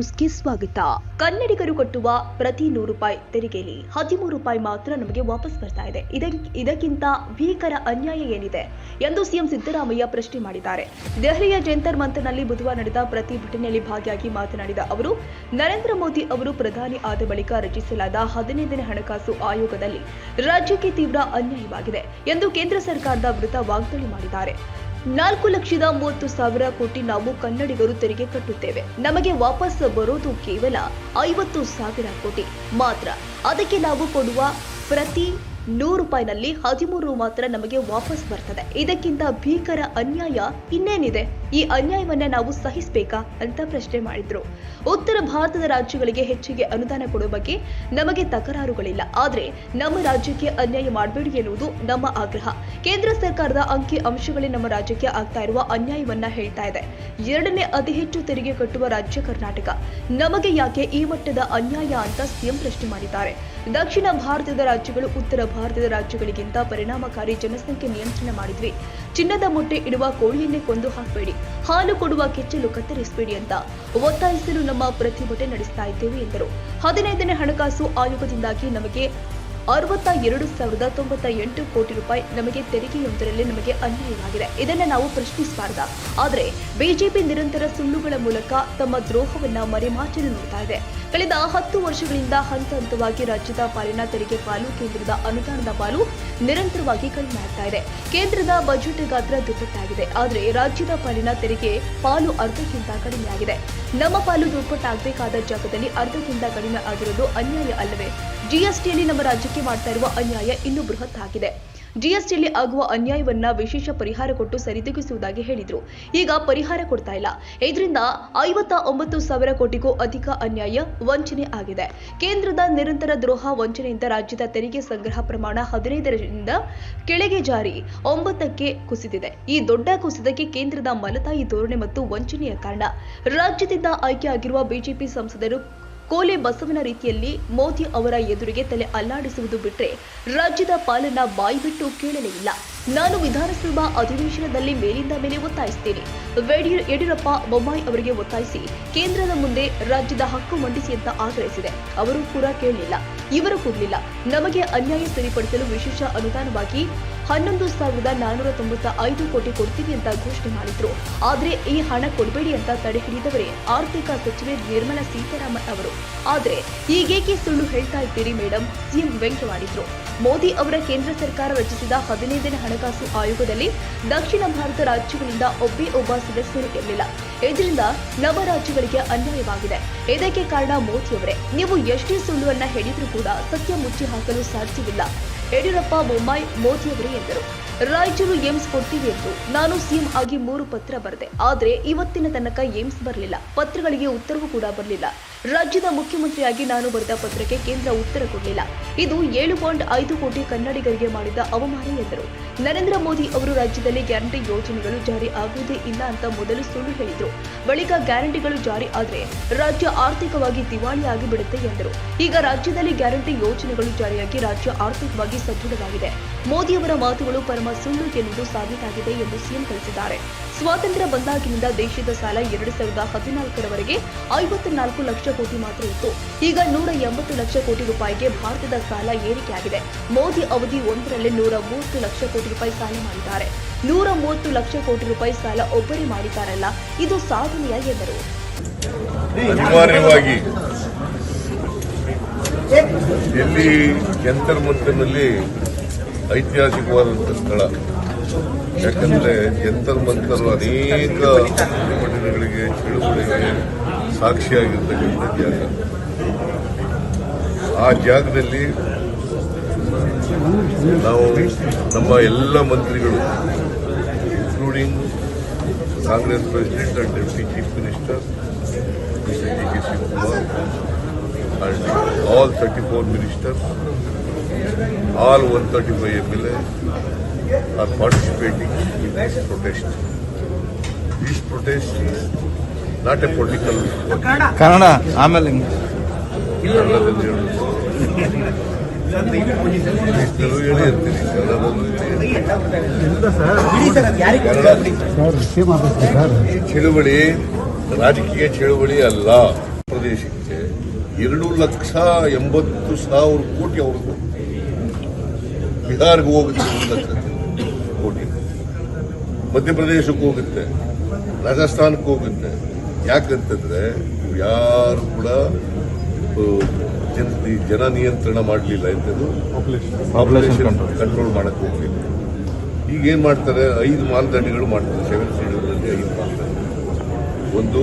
ನ್ಯೂಸ್ಗೆ ಸ್ವಾಗತ. ಕನ್ನಡಿಗರು ಕಟ್ಟುವ ಪ್ರತಿ ನೂರು ರೂಪಾಯಿ ತೆರಿಗೆಯಲ್ಲಿ ಹದಿಮೂರು ರೂಪಾಯಿ ಮಾತ್ರ ನಮಗೆ ವಾಪಸ್ ಬರ್ತಾ ಇದೆ. ಇದಕ್- ಇದಕ್ಕಿಂತ ಭೀಕರ ಅನ್ಯಾಯ ಏನಿದೆ ಎಂದು ಸಿಎಂ ಸಿದ್ದರಾಮಯ್ಯ ಪ್ರಶ್ನೆ ಮಾಡಿದ್ದಾರೆ. ದೆಹಲಿಯ ಜಂತರ್ ಮಂತರ್ನಲ್ಲಿ ಬುಧವಾರ ನಡೆದ ಪ್ರತಿಭಟನೆಯಲ್ಲಿ ಭಾಗಿಯಾಗಿ ಮಾತನಾಡಿದ ಅವರು, ನರೇಂದ್ರ ಮೋದಿ ಅವರು ಪ್ರಧಾನಿ ಆದ ಬಳಿಕ ರಚಿಸಲಾದ ಹದಿನೈದನೇ ಹಣಕಾಸು ಆಯೋಗದಲ್ಲಿ ರಾಜ್ಯಕ್ಕೆ ತೀವ್ರ ಅನ್ಯಾಯವಾಗಿದೆ ಎಂದು ಕೇಂದ್ರ ಸರ್ಕಾರದ ವಿರುದ್ಧ ವಾಗ್ದಾಳಿ ಮಾಡಿದ್ದಾರೆ. ನಾಲ್ಕು ಲಕ್ಷದ ಮೂವತ್ತು ಸಾವಿರ ಕೋಟಿ ನಾವು ಕನ್ನಡಿಗರು ತೆರಿಗೆ ಕಟ್ಟುತ್ತೇವೆ. ನಮಗೆ ವಾಪಸ್ ಬರೋದು ಕೇವಲ ಐವತ್ತು ಸಾವಿರ ಕೋಟಿ. ಮಾತ್ರ ಅದಕ್ಕೆ ನಾವು ಕೊಡುವ ಪ್ರತಿ ನೂರು ರೂಪಾಯಿನಲ್ಲಿ ಹದಿಮೂರು ಮಾತ್ರ ನಮಗೆ ವಾಪಸ್ ಬರ್ತದೆ. ಇದಕ್ಕಿಂತ ಭೀಕರ ಅನ್ಯಾಯ ಇನ್ನೇನಿದೆ? ಈ ಅನ್ಯಾಯವನ್ನ ನಾವು ಸಹಿಸಬೇಕಾ? ಅಂತ ಪ್ರಶ್ನೆ ಮಾಡಿದ್ರು. ಉತ್ತರ ಭಾರತದ ರಾಜ್ಯಗಳಿಗೆ ಹೆಚ್ಚಿಗೆ ಅನುದಾನ ಕೊಡುವ ಬಗ್ಗೆ ನಮಗೆ ತಕರಾರುಗಳಿಲ್ಲ. ಆದರೆ ನಮ್ಮ ರಾಜ್ಯಕ್ಕೆ ಅನ್ಯಾಯ ಮಾಡಬೇಡಿ ಎನ್ನುವುದು ನಮ್ಮ ಆಗ್ರಹ. ಕೇಂದ್ರ ಸರ್ಕಾರದ ಅಂಕಿ ಅಂಶಗಳೇ ನಮ್ಮ ರಾಜ್ಯಕ್ಕೆ ಆಗ್ತಾ ಇರುವ ಅನ್ಯಾಯವನ್ನ ಹೇಳ್ತಾ ಇದೆ. ಎರಡನೇ ಅತಿ ಹೆಚ್ಚು ತೆರಿಗೆ ಕಟ್ಟುವ ರಾಜ್ಯ ಕರ್ನಾಟಕ. ನಮಗೆ ಯಾಕೆ ಈ ಮಟ್ಟದ ಅನ್ಯಾಯ ಅಂತ ಸಿಎಂ ಪ್ರಶ್ನೆ ಮಾಡಿದ್ದಾರೆ. ದಕ್ಷಿಣ ಭಾರತದ ರಾಜ್ಯಗಳು ಉತ್ತರ ಭಾರತದ ರಾಜ್ಯಗಳಿಗಿಂತ ಪರಿಣಾಮಕಾರಿ ಜನಸಂಖ್ಯೆ ನಿಯಂತ್ರಣ ಮಾಡಿದ್ವಿ. ಚಿನ್ನದ ಮೊಟ್ಟೆ ಇಡುವ ಕೋಳಿಯನ್ನೇ ಕೊಂದು ಹಾಕಬೇಡಿ. ಹಾಲು ಕೊಡುವ ಕೆಚ್ಚಲು ಕತ್ತರಿಸಬೇಡಿ ಅಂತ ಒತ್ತಾಯಿಸಲು ನಮ್ಮ ಪ್ರತಿಭಟನೆ ನಡೆಸ್ತಾ ಇದ್ದೇವೆ ಎಂದರು. ಹದಿನೈದನೇ ಹಣಕಾಸು ಆಯೋಗದಿಂದಾಗಿ ನಮಗೆ ಅರವತ್ತ ಎರಡು ಸಾವಿರದ ತೊಂಬತ್ತ ಎಂಟು ಕೋಟಿ ರೂಪಾಯಿ ನಮಗೆ ತೆರಿಗೆಯೊಂದರಲ್ಲಿ ನಮಗೆ ಅನ್ಯಾಯವಾಗಿದೆ. ಇದನ್ನು ನಾವು ಪ್ರಶ್ನಿಸಬಾರ್ದ. ಆದರೆ, ಬಿಜೆಪಿ ನಿರಂತರ ಸುಳ್ಳುಗಳ ಮೂಲಕ ತಮ್ಮ ದ್ರೋಹವನ್ನ ಮರೆಮಾಚಲು ನೋಡ್ತಾ ಇದೆ. ಕಳೆದ ಹತ್ತು ವರ್ಷಗಳಿಂದ ಹಂತ ಹಂತವಾಗಿ ರಾಜ್ಯದ ಪಾಲಿನ ತೆರಿಗೆ ಪಾಲು ಕೇಂದ್ರದ ಅನುದಾನದ ಪಾಲು ನಿರಂತರವಾಗಿ ಕಡಿಮೆ ಆಗ್ತಾ ಇದೆ. ಕೇಂದ್ರದ ಬಜೆಟ್ ಗಾತ್ರ ದುಪ್ಪಟ್ಟಾಗಿದೆ. ಆದರೆ, ರಾಜ್ಯದ ಪಾಲಿನ ತೆರಿಗೆ ಪಾಲು ಅರ್ಧಕ್ಕಿಂತ ಕಡಿಮೆಯಾಗಿದೆ. ನಮ್ಮ ಪಾಲು ದುರ್ಪಟ್ಟಾಗಬೇಕಾದ ಜಾಗದಲ್ಲಿ ಅರ್ಧಕ್ಕಿಂತ ಕಡಿಮೆ ಆಗಿರೋದು ಅನ್ಯಾಯ ಅಲ್ಲವೇ? ಜಿಎಸ್ಟಿಯಲ್ಲಿ ನಮ್ಮ ರಾಜ್ಯಕ್ಕೆ ಮಾಡ್ತಾ ಇರುವ ಅನ್ಯಾಯ ಇನ್ನೂ ಬೃಹತ್ ಆಗಿದೆ ಜಿಎಸ್ಟಿಯಲ್ಲಿ ಆಗುವ ಅನ್ಯಾಯವನ್ನ ವಿಶೇಷ ಪರಿಹಾರ ಕೊಟ್ಟು ಸರಿದೂಗಿಸುವುದಾಗಿ ಹೇಳಿದ್ರು. ಈಗ ಪರಿಹಾರ ಕೊಡ್ತಾ ಇಲ್ಲ. ಇದರಿಂದ ಐವತ್ತ ಒಂಬತ್ತು ಸಾವಿರ ಕೋಟಿಗೂ ಅಧಿಕ ಅನ್ಯಾಯ ವಂಚನೆ ಆಗಿದೆ. ಕೇಂದ್ರದ ನಿರಂತರ ದ್ರೋಹ ವಂಚನೆಯಿಂದ ರಾಜ್ಯದ ತೆರಿಗೆ ಸಂಗ್ರಹ ಪ್ರಮಾಣ ಹದಿನೈದರಿಂದ ಕೆಳಗೆ ಜಾರಿ. ಒಂಬತ್ತಕ್ಕೆ ಕುಸಿದಿದೆ. ಈ ದೊಡ್ಡ ಕುಸಿತಕ್ಕೆ ಕೇಂದ್ರದ ಮಲತಾಯಿ ಧೋರಣೆ ಮತ್ತು ವಂಚನೆಯ ಕಾರಣ. ರಾಜ್ಯದಿಂದ ಆಯ್ಕೆಯಾಗಿರುವ ಬಿಜೆಪಿ ಸಂಸದರು ಕೋಲೆ ಬಸವನ ರೀತಿಯಲ್ಲಿ ಮೋದಿ ಅವರ ಎದುರಿಗೆ ತಲೆ ಅಲ್ಲಾಡಿಸುವುದು ಬಿಟ್ಟರೆ ರಾಜ್ಯದ ಪಾಲನ್ನ ಬಾಯಿಬಿಟ್ಟು ಕೇಳಲೇ ಇಲ್ಲ. ನಾನು ವಿಧಾನಸಭಾ ಅಧಿವೇಶನದಲ್ಲಿ ಮೇಲಿಂದ ಮೇಲೆ ಒತ್ತಾಯಿಸುತ್ತೇನೆ. ಯಡಿಯೂರಪ್ಪ ಬೊಮ್ಮಾಯಿ ಅವರಿಗೆ ಒತ್ತಾಯಿಸಿ ಕೇಂದ್ರದ ಮುಂದೆ ರಾಜ್ಯದ ಹಕ್ಕು ಮಂಡಿಸಿ ಅಂತ ಆಗ್ರಹಿಸಿದೆ. ಅವರು ಕೂಡ ಕೇಳಲಿಲ್ಲ. ಇವರು ಕೊಡಲಿಲ್ಲ ನಮಗೆ ಅನ್ಯಾಯ ಸರಿಪಡಿಸಲು ವಿಶೇಷ ಅನುದಾನವಾಗಿ ಹನ್ನೊಂದು ಸಾವಿರದ ನಾನ್ನೂರ ತೊಂಬತ್ತ ಐದು ಕೋಟಿ ಕೊಡ್ತೀವಿ ಅಂತ ಘೋಷಣೆ ಮಾಡಿದ್ರು. ಆದ್ರೆ ಈ ಹಣ ಕೊಡಬೇಡಿ ಅಂತ ತಡೆ ಹಿಡಿದವರೇ ಆರ್ಥಿಕ ಸಚಿವೆ ನಿರ್ಮಲಾ ಸೀತಾರಾಮನ್ ಅವರು. ಆದ್ರೆ ಈಗೇಕೆ ಸುಳ್ಳು ಹೇಳ್ತಾ ಇದ್ದೀರಿ ಮೇಡಮ್ ಸಿಎಂ ವ್ಯಂಗ್ಯವಾಡಿದ್ರು ಮೋದಿ ಅವರ ಕೇಂದ್ರ ಸರ್ಕಾರ ರಚಿಸಿದ ಹದಿನೈದನೇ ಹಣಕಾಸು ಆಯೋಗದಲ್ಲಿ ದಕ್ಷಿಣ ಭಾರತ ರಾಜ್ಯಗಳಿಂದ ಒಬ್ಬೇ ಒಬ್ಬ ಸದಸ್ಯರು ಇರಲಿಲ್ಲ. ಇದರಿಂದ ನವ ರಾಜ್ಯಗಳಿಗೆ ಅನ್ಯಾಯವಾಗಿದೆ. ಇದಕ್ಕೆ ಕಾರಣ ಮೋದಿಯವರೇ. ನೀವು ಎಷ್ಟೇ ಸುಳ್ಳುವನ್ನ ಹೇಳಿದ್ರೂ ಕೂಡ ಸತ್ಯ ಮುಚ್ಚಿ ಹಾಕಲು ಸಾಧ್ಯವಿಲ್ಲ. ಯಡಿಯೂರಪ್ಪ, ಬೊಮ್ಮಾಯಿ, ಮೋದಿಯವರೇ ಎಂದರು. ರಾಯಚೂರು ಏಮ್ಸ್ ಕೊಡ್ತೀವಿ ಎಂದು ನಾನು ಸಿಎಂ ಆಗಿ ಮೂರು ಪತ್ರ ಬರೆದೆ. ಆದ್ರೆ ಇವತ್ತಿನ ತನಕ ಏಮ್ಸ್ ಬರಲಿಲ್ಲ. ಪತ್ರಗಳಿಗೆ ಉತ್ತರವೂ ಕೂಡ ಬರಲಿಲ್ಲ. ರಾಜ್ಯದ ಮುಖ್ಯಮಂತ್ರಿಯಾಗಿ ನಾನು ಬರೆದ ಪತ್ರಕ್ಕೆ ಕೇಂದ್ರ ಉತ್ತರ ಕೊಡಲಿಲ್ಲ. ಇದು ಏಳು ಪಾಯಿಂಟ್ ಐದು ಕೋಟಿ ಕನ್ನಡಿಗರಿಗೆ ಮಾಡಿದ ಅವಮಾನ ಎಂದರು. ನರೇಂದ್ರ ಮೋದಿ ಅವರು ರಾಜ್ಯದಲ್ಲಿ ಗ್ಯಾರಂಟಿ ಯೋಜನೆಗಳು ಜಾರಿ ಆಗುವುದೇ ಇಲ್ಲ ಅಂತ ಮೊದಲು ಸುಳ್ಳು ಹೇಳಿದ್ರು. ಬಳಿಕ ಗ್ಯಾರಂಟಿಗಳು ಜಾರಿ ಆದರೆ ರಾಜ್ಯ ಆರ್ಥಿಕವಾಗಿ ದಿವಾಳಿಯಾಗಿ ಬಿಡುತ್ತೆ ಎಂದರು. ಈಗ ರಾಜ್ಯದಲ್ಲಿ ಗ್ಯಾರಂಟಿ ಯೋಜನೆಗಳು ಜಾರಿಯಾಗಿ ರಾಜ್ಯ ಆರ್ಥಿಕವಾಗಿ ಸದೃಢವಾಗಿದೆ. ಮೋದಿಯವರ ಮಾತುಗಳು ಪರಮ ಸುಳ್ಳು ಎನ್ನುವುದು ಸಾಬೀತಾಗಿದೆ ಎಂದು ಸಿಎಂ ತಿಳಿಸಿದ್ದಾರೆ. ಸ್ವಾತಂತ್ರ್ಯ ಬಂದಾಗಿನಿಂದ ದೇಶದ ಸಾಲ ಎರಡು ಸಾವಿರದ ಹದಿನಾಲ್ಕರವರೆಗೆ ಐವತ್ನಾಲ್ಕು ಲಕ್ಷ ಕೋಟಿ ಮಾತ್ರ ಇತ್ತು. ಈಗ ನೂರ ಎಂಬತ್ತು ಲಕ್ಷ ಕೋಟಿ ರೂಪಾಯಿಗೆ ಭಾರತದ ಸಾಲ ಏರಿಕೆಯಾಗಿದೆ. ಮೋದಿ ಅವಧಿ ಒಂದರಲ್ಲಿ ನೂರ ಮೂವತ್ತು ಲಕ್ಷ ಕೋಟಿ ರೂಪಾಯಿ ಸಾಲ ಮಾಡಿದ್ದಾರೆ. ನೂರ ಮೂವತ್ತು ಲಕ್ಷ ಕೋಟಿ ರೂಪಾಯಿ ಸಾಲ ಒಬ್ಬರೇ ಮಾಡಿದ್ದಾರಲ್ಲ, ಇದು ಸಾಧನೆಯ ಎಂದರು ಅನಿವಾರ್ಯವಾಗಿ ಎಲ್ಲಿ ಐತಿಹಾಸಿಕವಾದಂಥ ಸ್ಥಳ. ಯಾಕಂದ್ರೆ ಜಂತರ್ ಮಂತರ್ ಅನೇಕ ಪ್ರತಿಭಟನೆಗಳಿಗೆ ಚಳುವಳಿಗೆ ಸಾಕ್ಷಿಯಾಗಿರ್ತಕ್ಕಂಥ ಜಾಗ. ಆ ಜಾಗದಲ್ಲಿ ನಾವು ನಮ್ಮ ಎಲ್ಲ ಮಂತ್ರಿಗಳು including Congress president and deputy chief minister thirty four minister all one 34 ministers, all 135 MLA are participating in this protest. This protest is not a political one. Kannada ಆಮೇಲೆ ಹೇಳಿ ಇರ್ತೀನಿ. ಕನ್ನಡ ಚಳುವಳಿ ರಾಜಕೀಯ ಚಳುವಳಿ ಅಲ್ಲ ಪ್ರದೇಶಕ್ಕೆ ಎರಡು ಲಕ್ಷ ಎಂಬತ್ತು ಸಾವಿರ ಕೋಟಿ ಅವ್ರದ್ದು ಬಿಹಾರ್ಗೆ ಹೋಗುತ್ತೆ ಒಂದು ಲಕ್ಷ ಕೋಟಿ ಮಧ್ಯಪ್ರದೇಶಕ್ಕೆ ಹೋಗುತ್ತೆ ರಾಜಸ್ಥಾನಕ್ಕೆ ಹೋಗುತ್ತೆ. ಯಾಕಂತಂದ್ರೆ ಯಾರು ಕೂಡ ಜನ ಜನ ನಿಯಂತ್ರಣ ಮಾಡಲಿಲ್ಲ ಎಂತದ್ದು? ಪಾಪ್ಯುಲೇಷನ್. ಕಂಟ್ರೋಲ್ ಮಾಡಕ್ಕೆ ಹೋಗಲಿಲ್ಲ. ಈಗ ಏನ್ ಮಾಡ್ತಾರೆ? ಐದು ಮಾನದಂಡಗಳು ಮಾಡ್ತಾರೆ ಸೆವೆನ್ ಶೆಡ್ಯೂಲ್ನಲ್ಲಿ ಐದು ಮಾನದಂಡ ಒಂದು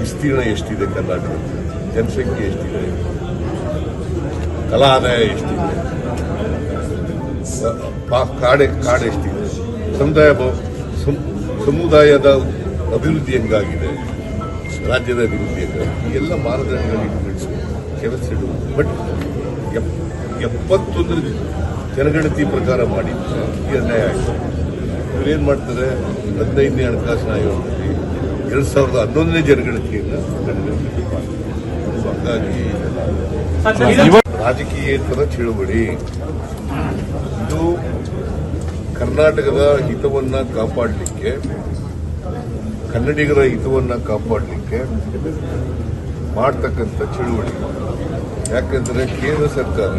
ವಿಸ್ತೀರ್ಣ ಎಷ್ಟಿದೆ ಕರ್ನಾಟಕದಲ್ಲಿ ಜನಸಂಖ್ಯೆ ಎಷ್ಟಿದೆ? ಕಲಾ ಆದಾಯ ಎಷ್ಟಿದೆ ಆ, ಕಾಡೆ ಕಾಡೆ ಕಾಡೆಷ್ಟಿದೆ ಸಮುದಾಯ ಸಮುದಾಯದ ಅಭಿವೃದ್ಧಿ ಹೆಂಗಾಗಿದೆ? ರಾಜ್ಯದ ಅಭಿವೃದ್ಧಿ ಹೆಂಗಾಗಿದೆ? ಎಲ್ಲ ಮಾನದಂಡಗಳಿಟ್ಟು ಕೆಲಸ ಇಡುವುದು. ಬಟ್ ಎಪ್- ಎಪ್ಪತ್ತೊಂದರ ಜನಗಣತಿ ಪ್ರಕಾರ ಮಾಡಿ ಈ ಅನ್ಯಾಯ ಆಯಿತು. ಇವರೇನು ಮಾಡ್ತಾರೆ? ಹದಿನೈದನೇ ಹಣಕಾಸಿನ ಆಯೋಗದಲ್ಲಿ ಎರಡ್ ಸಾವಿರದ ಹನ್ನೊಂದನೇ ಜನಗಣತಿಯನ್ನು ಹಾಗಾಗಿ ರಾಜಕೀಯೇತರ ಚಳುವಳಿ. ಕರ್ನಾಟಕದ ಹಿತವನ್ನ ಕಾಪಾಡಲಿಕ್ಕೆ, ಕನ್ನಡಿಗರ ಹಿತವನ್ನ ಕಾಪಾಡಲಿಕ್ಕೆ ಮಾಡ್ತಕ್ಕಂಥ ಚಳುವಳಿ. ಯಾಕಂದ್ರೆ ಕೇಂದ್ರ ಸರ್ಕಾರ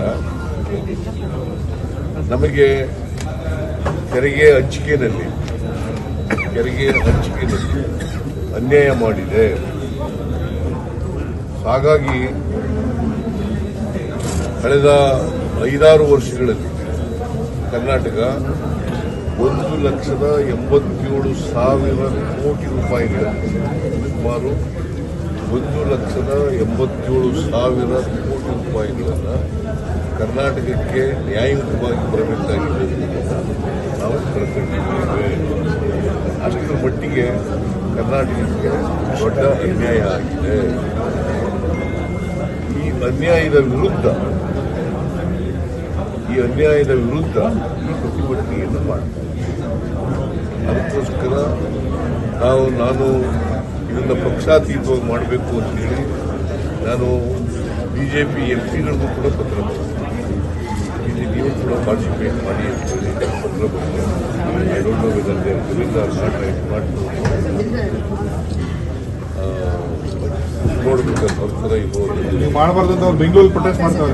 ನಮಗೆ ತೆರಿಗೆ ಹಂಚಿಕೆಯಲ್ಲಿ ತೆರಿಗೆ ಹಂಚಿಕೆಯಲ್ಲಿ ಅನ್ಯಾಯ ಮಾಡಿದೆ. ಹಾಗಾಗಿ ಕಳೆದ ಐದಾರು ವರ್ಷಗಳಲ್ಲಿ ಕರ್ನಾಟಕ ಒಂದು ಲಕ್ಷದ ಎಂಬತ್ತೇಳು ಸಾವಿರ ಕೋಟಿ ರೂಪಾಯಿಗಳು ಸುಮಾರು ಒಂದು ಲಕ್ಷದ ಎಂಬತ್ತೇಳು ಸಾವಿರ ಕೋಟಿ ರೂಪಾಯಿಗಳನ್ನು ಕರ್ನಾಟಕಕ್ಕೆ ನ್ಯಾಯಯುತವಾಗಿ ಬರಬೇಕಾಗಿದೆ. ನಾವು ಕಳ್ಕೊಂಡಿದ್ದೇವೆ ಅಷ್ಟರ ಮಟ್ಟಿಗೆ ಕರ್ನಾಟಕಕ್ಕೆ ದೊಡ್ಡ ಅನ್ಯಾಯ ಆಗಿದೆ. ಈ ಅನ್ಯಾಯದ ವಿರುದ್ಧ, ಈ ಅನ್ಯಾಯದ ವಿರುದ್ಧ ಈ ಪ್ರತಿಭಟನೆಯನ್ನು ಮಾಡ್ತಾರೆ ಅದಕ್ಕೋಸ್ಕರ ನಾವು ನಾನು ಇದನ್ನು ಪಕ್ಷಾತೀತವಾಗಿ ಮಾಡಬೇಕು ಅಂತೇಳಿ ನಾನು ಬಿಜೆಪಿ ಎಂ ಪಿಗಳಿಗೂ ಕೂಡ ಪತ್ರ ಬರ್ತೀನಿ ಇಲ್ಲಿ ನೀವು ಕೂಡ ಪಾರ್ಟಿಸಿಪೇಟ್ ಮಾಡಿ ಅಂತೇಳಿ ಪತ್ರ ಬರ್ತೀನಿ I don't know whether they not not ನೋಡ್ಬೇಕು ಅನ್ನೋದು. ನೀವು ಮಾಡಬಾರ್ದು ಅಂತ ಅವ್ರು ಬೆಂಗಳೂರು ಪ್ರೊಟೆಸ್ಟ್ ಮಾಡ್ತಾರೆ.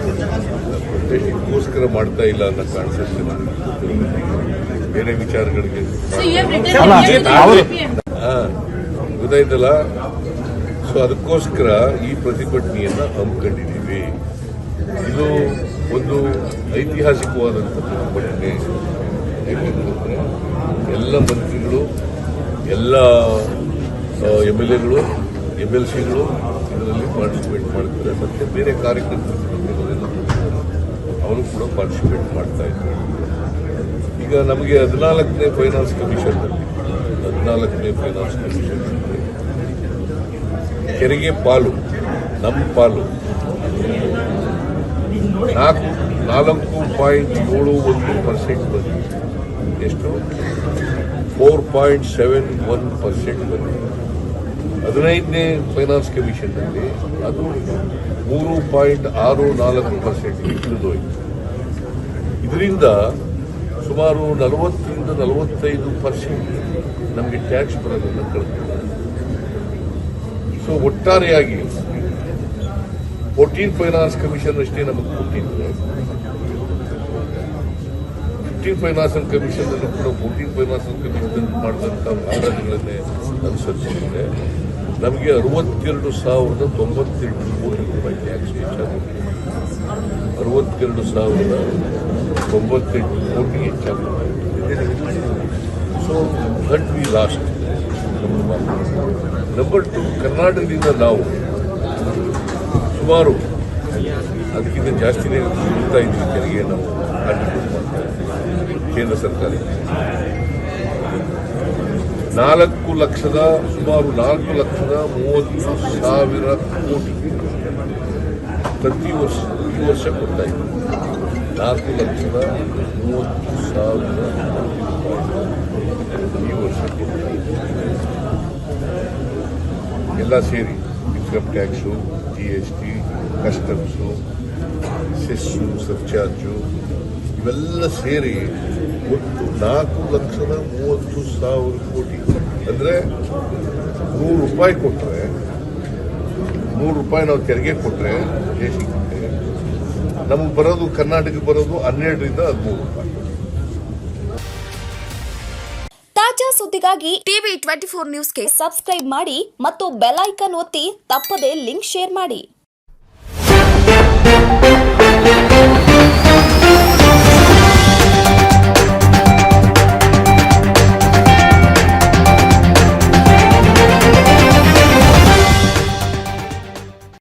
ಪ್ರೊಟೆಸ್ಟ್ ಇದಕ್ಕೋಸ್ಕರ ಮಾಡ್ತಾ ಇಲ್ಲ ಅಂತ ಕಾಣಿಸುತ್ತೆ ನನಗೆ ಬೇರೆ ವಿಚಾರಗಳಿಗೆ ಗೊತ್ತಾಯ್ತಲ್ಲ? ಸೊ ಅದಕ್ಕೋಸ್ಕರ ಈ ಪ್ರತಿಭಟನೆಯನ್ನ ಹಮ್ಮಿಕೊಂಡಿದ್ದೀವಿ. ಇದು ಒಂದು ಐತಿಹಾಸಿಕವಾದಂಥ ಪ್ರತಿಭಟನೆ. ಎಲ್ಲ ಮಂತ್ರಿಗಳು ಎಲ್ಲ ಎಂ ಎಲ್ ಎಗಳು ಎಂ ಎಲ್ ಸಿಗಳು ಇದರಲ್ಲಿ ಪಾರ್ಟಿಸಿಪೇಟ್ ಮಾಡ್ತಾರೆ. ಮತ್ತೆ ಬೇರೆ ಕಾರ್ಯಕರ್ತರು ಅವರು ಕೂಡ ಪಾರ್ಟಿಸಿಪೇಟ್ ಮಾಡ್ತಾ ಇದ್ದಾರೆ. ಈಗ ನಮಗೆ ಹದಿನಾಲ್ಕನೇ ಫೈನಾನ್ಸ್ ಕಮಿಷನ್ ಹದಿನಾಲ್ಕನೇ ಫೈನಾನ್ಸ್ ಕಮಿಷನ್ ತೆರಿಗೆ ಪಾಲು ನಮ್ಮ ಪಾಲು. ನಾಲ್ಕು ನಾಲ್ಕು ಪಾಯಿಂಟ್ ಏಳು ಒಂದು ಪರ್ಸೆಂಟ್ ಬಂದಿದೆ. ಎಷ್ಟು? Four point seven one percent ಬಂದಿದೆ. ಹದಿನೈದನೇ ಫೈನಾನ್ಸ್ ಕಮಿಷನ್ನಲ್ಲಿ ಅದು ಮೂರು ಪಾಯಿಂಟ್ ಆರು ನಾಲ್ಕು ಪರ್ಸೆಂಟ್ ಇಳಿದೋಯ್ತು ಇದರಿಂದ ಸುಮಾರು ನಲವತ್ತರಿಂದ ನಲವತ್ತೈದು ಪರ್ಸೆಂಟ್ ನಮಗೆ ಟ್ಯಾಕ್ಸ್ ಬರೋದನ್ನು ಕಳ್ಕೊಂಡಿದ್ದಾರೆ ಸೊ ಒಟ್ಟಾರೆಯಾಗಿ ಫೋರ್ಟೀನ್ ಫೈನಾನ್ಸ್ ಕಮಿಷನ್ ಅಷ್ಟೇ ನಮಗೆ ಕೊಟ್ಟಿದ್ದು ಫಿಫ್ಟೀನ್ ಫೈನಾನ್ಸ್ ಕಮಿಷನ್ ಅನ್ನು ಕೂಡ ಫೋರ್ಟೀನ್ ಫೈನಾನ್ಸ್ ಕಮಿಷನ್ ಮಾಡಿದಂಥ ಮಾನದಂಡಗಳನ್ನೇ ಅನುಸರಿಸಿದ್ರೆ ನಮಗೆ ಅರವತ್ತೆರಡು ಸಾವಿರದ ತೊಂಬತ್ತೆಂಟು ಕೋಟಿ ರೂಪಾಯಿ ಟ್ಯಾಕ್ಸ್ ಹೆಚ್ಚಾಗುತ್ತೆ ಅರವತ್ತೆರಡು ಸಾವಿರದ ತೊಂಬತ್ತೆಂಟು ಕೋಟಿ ಹೆಚ್ಚಾಗುತ್ತೆ so that we lost number two ಕರ್ನಾಟಕದಿಂದ ನಾವು ಸುಮಾರು ಅದಕ್ಕಿಂತ ಜಾಸ್ತಿನೇ ಇರ್ತಾ ಇದ್ದೀವಿ, ತೆರಿಗೆ ನಾವು. ಕೇಂದ್ರ ಸರ್ಕಾರಕ್ಕೆ. ನಾಲ್ಕು ಲಕ್ಷದ, ಸುಮಾರು ನಾಲ್ಕು ಲಕ್ಷದ ಮೂವತ್ತು ಸಾವಿರ ಕೋಟಿ ಪ್ರತಿ ವರ್ಷ, ಈ ವರ್ಷ ಕೊಡ್ತಾ ಇದ್ವಿ ನಾಲ್ಕು ಲಕ್ಷದ ಮೂವತ್ತು ಸಾವಿರ ಕೋಟಿ ರೂಪಾಯಿ ಈ ವರ್ಷ ಕೊಡ್ತಾ ಇದ್ವಿ ಎಲ್ಲ ಸೇರಿ income tax G S T customs cess surcharge ಇವೆಲ್ಲ ಸೇರಿ ಒಟ್ಟು ನಾಲ್ಕು ಲಕ್ಷದ ಮೂವತ್ತು ಸಾವಿರ ಕೋಟಿ. ಅಂದರೆ ನೂರು ರೂಪಾಯಿ ಕೊಟ್ಟರೆ ನೂರು ರೂಪಾಯಿ ನಾವು ತೆರಿಗೆ ಕೊಟ್ಟರೆ ದೇಶಕ್ಕೆ ನಮಗೆ ಬರೋದು, ಕರ್ನಾಟಕಕ್ಕೆ ಬರೋದು ಹನ್ನೆರಡರಿಂದ ಹದಿಮೂರು ರೂಪಾಯಿ. ತಾಜಾ ಸುದ್ದಿಗಾಗಿ ಟಿವಿ ಟ್ವೆಂಟಿ ಫೋರ್ ನ್ಯೂಸ್ಗೆ ಸಬ್ಸ್ಕ್ರೈಬ್ ಮಾಡಿ ಮತ್ತು ಬೆಲ್ ಐಕನ್ ಒತ್ತಿ ತಪ್ಪದೇ ಲಿಂಕ್ ಶೇರ್ ಮಾಡಿ.